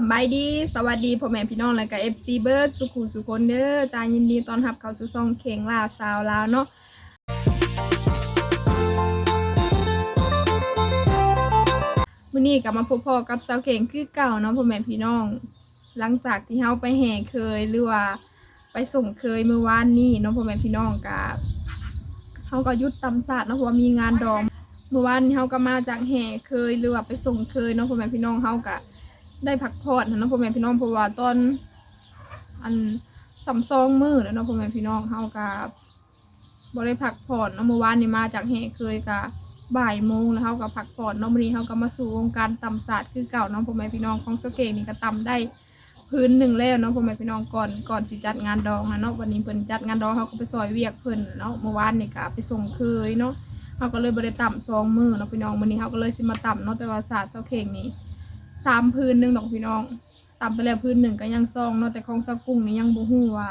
สบายดี สวัสดีพ่อแม่พี่น้องและก็เอฟซีเบิร์ดสุขุสุคนเด้อจายินดีตอนรับเข้าสู่ซองเข่งล่าสาวลาวเนาะมื้อนี้กลับมาพบพ่อกับสาวเข่งคือเก่าเนาะพ่อแม่พี่น้อง หลังจากที่เฮาไปแห่เคยหรือว่าไปส่งเคยเมื่อวานนี้เนาะพ่อแม่พี่น้องกับเฮาก็ยุดตำศาสตร์เนาะเพราะว่ามีงานดองเมื่อวานนี้เฮาก็มาจากแห่เคยหรือว่าไปส่งเคยเนาะพ่อแม่พี่น้องเฮาก็ ได้พักผ่อนนะพ่อแม่พี่น้องเพราะว่าตอนอันสำซองมือแล้วเนาะพ่อแม่พี่น้องเฮาก็บ่ได้พักผ่อนเนาะเมื่อวานนี้มาจากแห่เคยก็บ่ายโมงแล้วเฮาก็พักผ่อนเนาะมื้อนี้เฮาก็มาสู่วงการตำศาสตร์คือเก่าเนาะพ่อแม่พี่น้องของสเกงนี่ก็ตำได้พื้นหนึ่งแล้วเนาะพ่อแม่พี่น้องก่อนก่อนสิจัดงานดองนะเนาะวันนี้เพิ่นจัดงานดองเฮาก็ไปซอยเวียกเพิ่นเนาะเมื่อวานนี่ก็ไปส่งเคยเนาะเขาก็เลยบริต่ำซองมือเนาะพี่น้องวันนี้เขาก็เลยสิมาต่ำเนาะแต่ว่าศาสตร์เจ้าเข่งนี่ สามพื้นหนึ่งดอกพี่น้องต่ำไปแล้วพื้นหนึ่งก็ยังซองเนาะแต่ของซากุ้งนี่ยังบ่ฮู้ว่า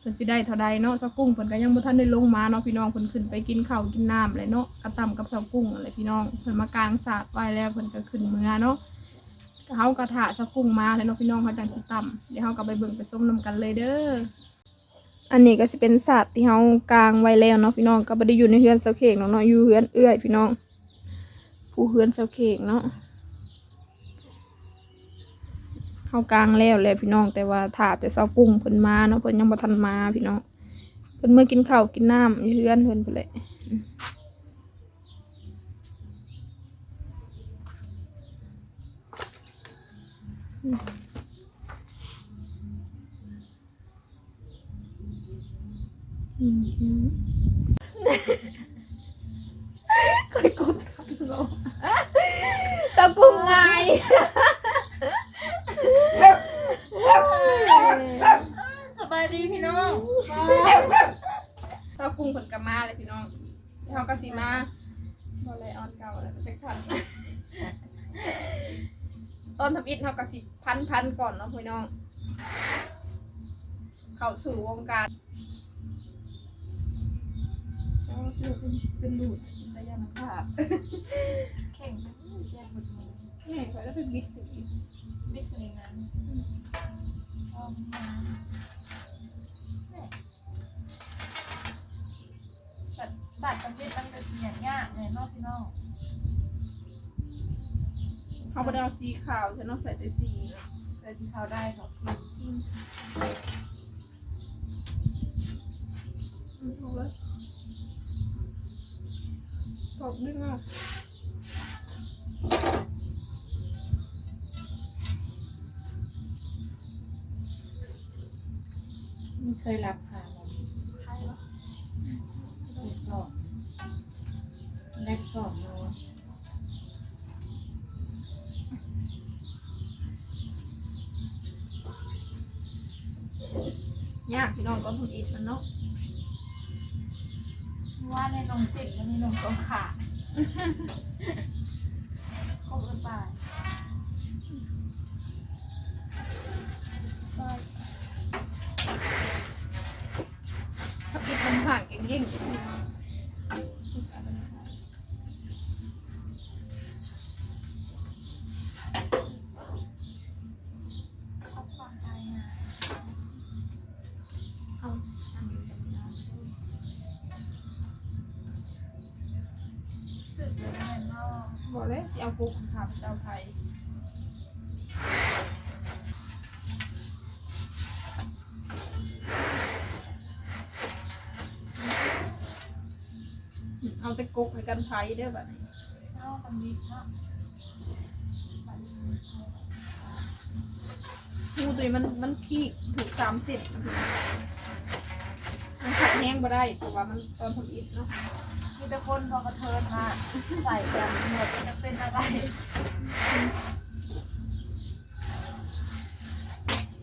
เพิ่นสิได้เท่าใดเนาะซากุ้งเพิ่นก็ยังบ่ทันได้ลงมาเนาะพี่น้องเพิ่นขึ้นไปกินข้าวกินน้ำเลยเนาะก็ต่ำกับซากุ้งอะไรพี่น้องเพิ่นมากลางศาสตร์ไว้แล้วเพิ่นก็ขึ้นเมือเนาะเฮาก็ถ่าซากุ้งมาเลยเนาะพี่น้องเขาจังสิต่ำเดี๋ยวเฮาก็ไปเบิ่งไปส้มนํกันเลยเด้ออันนี้ก็สิเป็นศาสตร์ที่เฮากลางไว้แล้วเนาะพี่น้องก็บ่ได้อยู่ในเฮือนเสาเข่งเนาะเนาะอยู่เฮือนเอื้อยพี่น้อง ผู้เฮือนเสาเข่งเนาะ เฮากลางแล้วแหละพี่น้องแต่ว่าถ้าแต่เสากุ้งเพิ่นมาเนาะเพิ่นยังบ่ทันมาพี่น้องเพิ่นเมื่อกินข้าวกินน้ำอยู่เฮือนเพิ่นพุ่นแหละอืมค่อยกดทับลงตะกุ้งไง สบายดีพี่น้อง เจ้า กุ้งผลกระมาเลยพี่น้องเขาก็สีมาบอลไลออนเก่าแล้วจะขันต้นทำอิฐเขาก็สิพันพันๆก่อนเนาะพี่น้อง เข้าสู่วงการแล้วเสื้อเป็นเป็นดูดระยะนักขาดแข่งกันแย่หมดมือแง่ไปแล้วเป็นบิดถึงอีกบิ๊กเลยนั้นชอ บมาตัดตัดกันเป็นตั้งแต่สีอย่างยากเลยเนอกพี่น้องเขาไปเอาสีขาวฉันต้องใส่แต่สีแต่สีขาวได้หรอกคืออืมเอาเลยตบดึงอะไม่เคยรับค่ะใครวะเด็กกล่อง เด็กกล่องเนาะยากพี่น้องต้นทุนอิฐมันเนาะว่าในนมสิบแล้วมีนมตรงขาครบหรือเปล่าก็ถ้าอิฐมันห่างเก่งยิ่ง เข้าความใจนะ เอาอันนี้กันนะ สึกเลยแม่นอก บอกเลยสิเอาปุ๊กค่ะเจ้าไทยเอาแต่กุกให้กันไทยเด้อแบบนี้นอกกันดีเนาะหูตัวนี้มันมันขี้ถูกสามสิบมันขัดแห้งบ่ได้แต่ว่ามันตอนทำอิฐเนาะ มีแต่คนพอกระเทินมาใส่กันหมดจะเป็นอะไร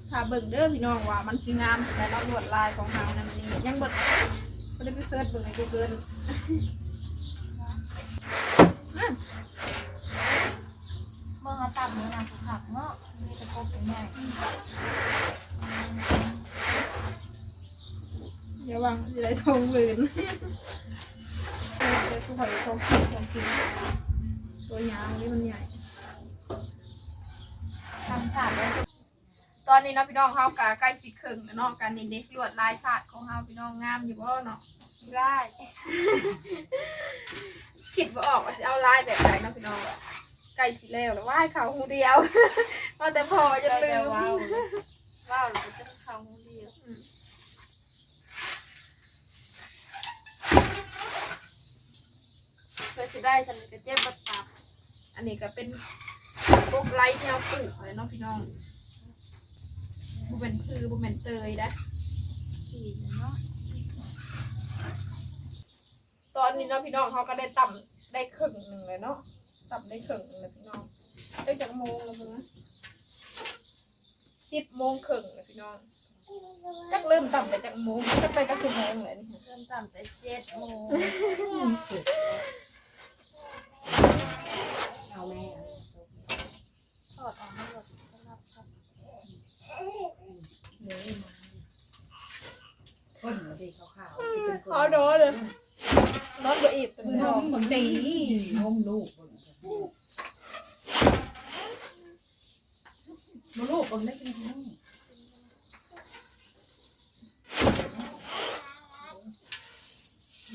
ถ้าเบิ่งเด้อพี่น้องว่ามันสิงามแต่เราลวดลายของเฮานะมันนี่ยังเบิดบ่ได้ไปเสิร์ชเบิ่งใน Google นั่นเมื่อเขาตัดเนื้อหนังผักเนาะมีแต่กบใหญ่อย่าวางสิได้ทองหมื่น เออเดี๋ยวกูขอทองกินทองกินตัวยาวนี่มันใหญ่ทำสาดแล้วอนนี้เนาะพี่น้องเฮากะใกล้สิครึ่งแล้วเนาะการเด็กๆลวดลายศาสตร์ของเฮาพี่น้องงามอยู่บ่เนาะได้คิดบ่ออกว่าสิเอาลายแบบไหนเนาะพี่น้องใกล้สิแล้วแล้วว่ายเขาหูเดียวว่าแต่พอจะลืมว้าวว้าวจะเขาห้ องเดียวเพื่อจะได้ฉันก็เจ็บบัดตับอันนี้ก็เป็นพวกไลท์ที่เราปลูกอะไรเนาะพี่น้องบ่เป็นพือบ่เป็นเตยนะสี่เนาะตอนนี้เนาะพี่น้องเขาก็ได้ต่ำได้ครึ่งหนึ่งเลยเนาะต่ำได้ครึ่งหนึ่งเลยพี่น้องได้จากโมงแล้วมึงนะสิบโมงครึ่งเลยพี่น้องจักเริ่มต่ำไปจากโมงจักไปก็คือโมงเลยนี่เริ่มต่ำแต่เจ็ดโมง เอาแม่ถอดออกมาหมดสำหรับครับเนื้อมาคนมาดีขาวๆที่เป็นคนเอาโดนเลยนอนบ่อีดตัวมึงนี้นมมึงดีนมลูกมึงมาลูกมึงได้กินทั้ง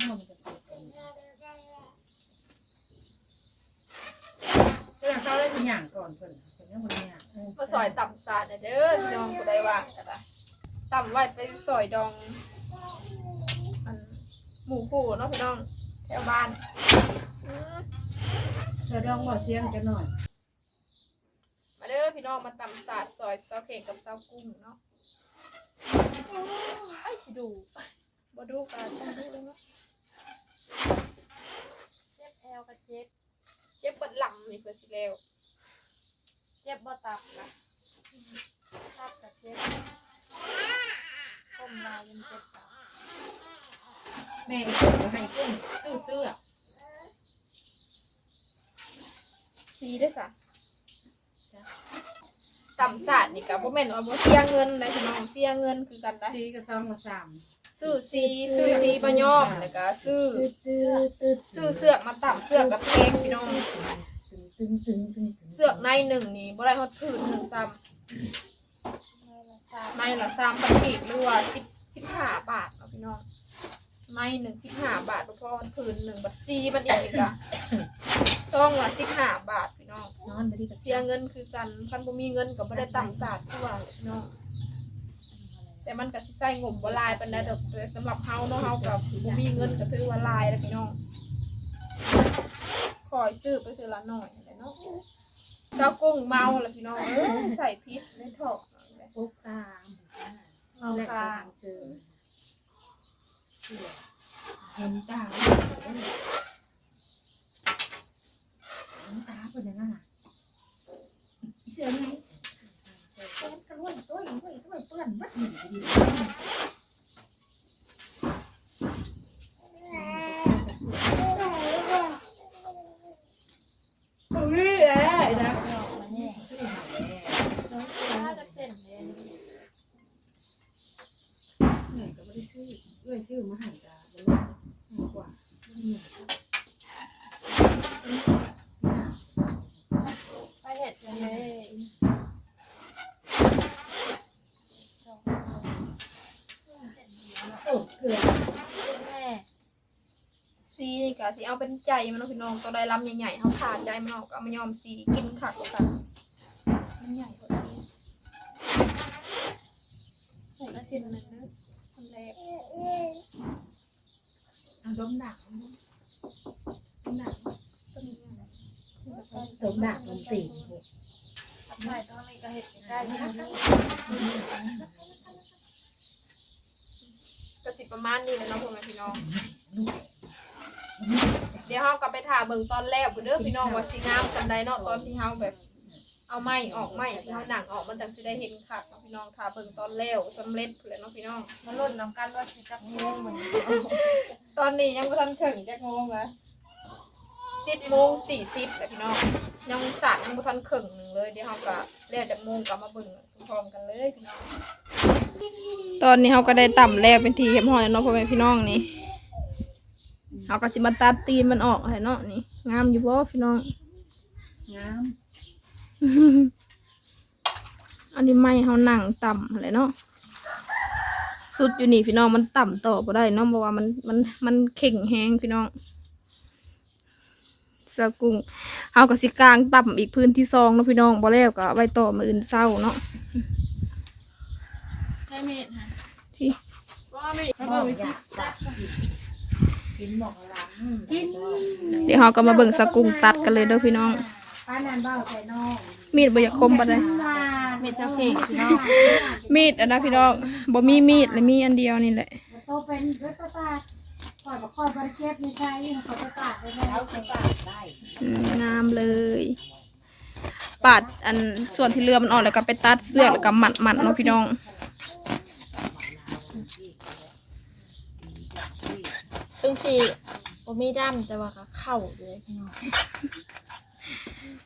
นมจะติดกันเรื่ องเขาได้ทุกอย่างก่อนเพิ่นเป็นเรื่องคนเนี้ยมาซอยต่ำสาดน่ะเด้อพี่น้องก็ได้ว่ากันละต่ำไว้ไปซอยดองอันหมูปูเนาะพี่น้องแถวบ้านอืมเธอดองบ่เสียงจะหน่อยมาเด้อพี่น้องมาตำสาดซอยเซาเข่งกับเซากุ้งเนาะไอ้สิดูบ่ดูกันต้องดูเลยเนาะเจ็บแอลกับเจ็บเจ็บเบิดหลังนี่เพื่อสิแล้ว เจ็บบ่ตับนะตับกับเจ็บก้มลายยังเจ็บตับแม่ส่งมาให้กุ้งซื้อเสื้อซีได้อค่ะตำสาดนี่กับบ่แม่นว่าบ่เสียเงินได้พี่น้องเสียเงินคือกันได้ซีกระซองละสามซื้อซีซื้อซีมาย่อมแล้วก็ซื้อตื้อตื้อซื้อเสือกมาตำเสือกกับเพลงพี่น้อง ตึงตึงตึงตึงเสือกในหนึ่งนี่บ่ได้ฮอดพื้นหนึ่งซ้ำในละซ้ำปันกีบหรือว่าสิบสิบห้าบาทเนาะพี่น้องในหนึ่งสิบห้าบาทบ่พอมันพื้นหนึ่งบาทซีมันอีกอีกอะซองละสิบห้าบาทพี่น้องนอนไปดีกับเสียเงินคือกันคันบ่มีเงินก็บ่ได้ต่ำศาสตร์ที่ว่าพี่น้องแต่มันก็สิใส่งมบ่หลายปานใดดอกแต่สำหรับเฮาเนาะเฮาก็บ่มีเงินก็ถือว่าหลายแล้วพี่น้อง คอยซื้อไปซื้อละหน่อยแหละเนาะเจ้ากุ้งเมาล้วพี่น้องเอ้ยใส่พริษในถอกปุ๊บตามเอาแรกค่ะ ทางเจอเห็นตาเห็นตาเป็นยังไงเสือไงเปื้อนกระลุ่ยตัวอย่างตัวอย่างตัวเปื้อนบัดหนึ่งดี ตรงนี้แหละนะ ออกมาเนี่ยถ้าจะเส้นเลย เหนื่อยก็ไม่ได้ซื้อด้วย ซื้อมาหันตาเป็นมากกว่าไปเห็ดเลยโอ้เกลือแม่ซีนี่ก็สิเอาเป็นใจมันเนาพี่น้องตัวใดลำใหญ่ๆเฮาผ่าใจมันออกเอามายอมซีกินคักกันมันใหญ่กว่านี้ใส่ละชิ้นหนึงนะ เอาดมดักดมดักต้นนี้อะไรดมดักมันตีใช่ต้องนี้ก็เห็ดได้ก็สิประมาณนี้แหละเนาะพ่อแม่พี่น้อง เดี๋ยวเฮากลับไปถ่าเบิ่งตอนแรกเด้อพี่น้องว่าสิงามจังใดเนาะตอนที่เฮาแบบ เอาไม้ออกไม้ที่เฮาหนังออกมันจังสิได้เห็นคักเนาะพี่น้องถ่าเบิ่งตอนแล้วสำเร็จพุ่นแหละเนาะพี่น้องมาลุ้นน้ำกันว่าสิจักงงเหมือนตอนนี้ยังบ่ทันถึงจักโมงอะ10โมง40แหละพี่น้องยังสาดยังบ่ทันครึ่งหนึงเลยเดี๋ยวเฮาก็แล้วจักโมงกลับมาเบิ่งพร้อมกันเลยพี่น้องตอนนี้เฮาก็ได้ต่ำแล้วเป็นทีเรียบร้อยแล้วเนาะพ่อแม่พี่น้องนี่เฮาก็สิมาตัดตีนมันออกให้เนาะนี่งามอยู่บ่พี่น้องงามเอันนี้ไม่เฮานั่งต่ำอะไรเนาะสุดอยู่นี่พี่น้องมันต่ำต่อบ่ได้เนาะเพราะว่ามันมันมันเข่งแห้งพี่น้องสะกุ้งเฮาก็สิกลางต่ำอีกพื้นที่ซองเนาะพี่น้องบ่แล้วก็ไว้ต่อมื้ออื่นเช้าเนาะใช่เมดฮะที่ว่าเมดถ้าบอกอยากตัดกินบอกหลังกินเดี๋ยวเฮาก็มาเบิ่งสะกุ้งตัดกันเลยเด้อพี่น้อง ป้านันเบ้าใส่น้องมีดบ่อยากคมปานใดเมดเจ้าเก่งพี่น้องมีดอะนะพี่น้องบ่มีมีดเลยมีอันเดียวนี่แหละโตเป็นด้วยป้าป้าคอยบอกคอยบริเจ็บในใจเขาจะตัดได้ไหมเขาจะตัดได้อืมงามเลยปาดอันส่วนที่เรือมันออกแล้วก็ไปตัดเสือกแล้วก็มัดมัดๆเนาะพี่น้อง ซึ่งสีบ่มีดำแต่ว่าก็เข้าเลยพี่น้อง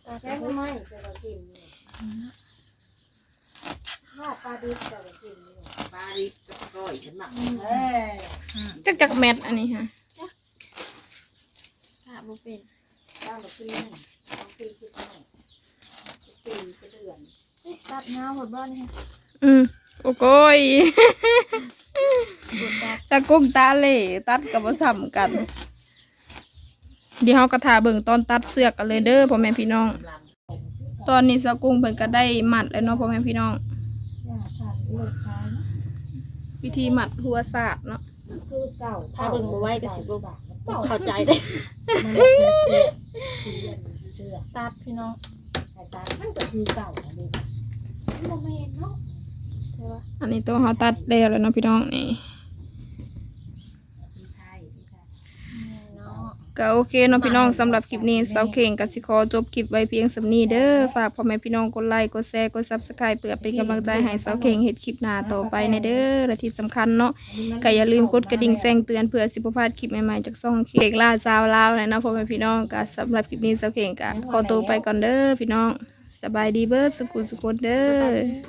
แล้แก้ไม่จะมากินถ้าปลาดิบจะมากินปลาดิบก็อีกฉันหมักเอ้ยจักจักแมทอันนี้ค่ะค่ะบ่เป็นบ้านเราปีนึงสองปีคิดหน่อยปีจะเดือนตัดเงาหมดบ้านนี่ค่ะอืมโอ้โกยบดตัดจะกุ้งตาเหล่ตัดกับผสมกัน เดี๋ยวเฮากระทาเบิ่งตอนตัดเสือกกันเลยเด้อพ่อแม่พี่น้อง ตอนนี้สะกุ้งเพิ่นก็ได้หมัดแล้วเนาะพ่อแม่พี่น้องอย่าขาดเลิกขายวิธีหมัดหัวศาสตร์เนาะคือเก่าถ้าเบิ่งบ่ไหวก็สิบ่เข้าใจได้มันเป็นเชื่อตัดพี่น้องแต่ตามันก็คือเก่านะดิมันโมเมนเนาะใช่ปะอันนี้ตัวเฮาตัดแล้วแล้วเนาะพี่น้องนี่ ที่ไทยที่ไทย นี่เนาะ ก็โอเคเนาะพี่น้องสำหรับคลิปนี้สาวเข่งกับสิขอจบคลิปไว้เพียงสำนี้เด้อฝากพ่อแม่พี่น้องกดไลค์กดแชร์กด Subscribe เพื่อเป็นกำลังใจให้สาวเข่งเฮ็ดคลิปหน้าต่อไปในเด้อและที่สำคัญเนาะก็อย่าลืมกดกระดิ่งแจ้งเตือนเพื่อสิบ่พลาดคลิปใหม่ๆจากช่องเข่งล่าสาวลาวเลยเนาะพ่อแม่พี่น้องก็สำหรับคลิปนี้สาวเข่งก็ขอตัวไปก่อนเด้อพี่น้องสบายดีเบิดสุขุสุขคนเด้อ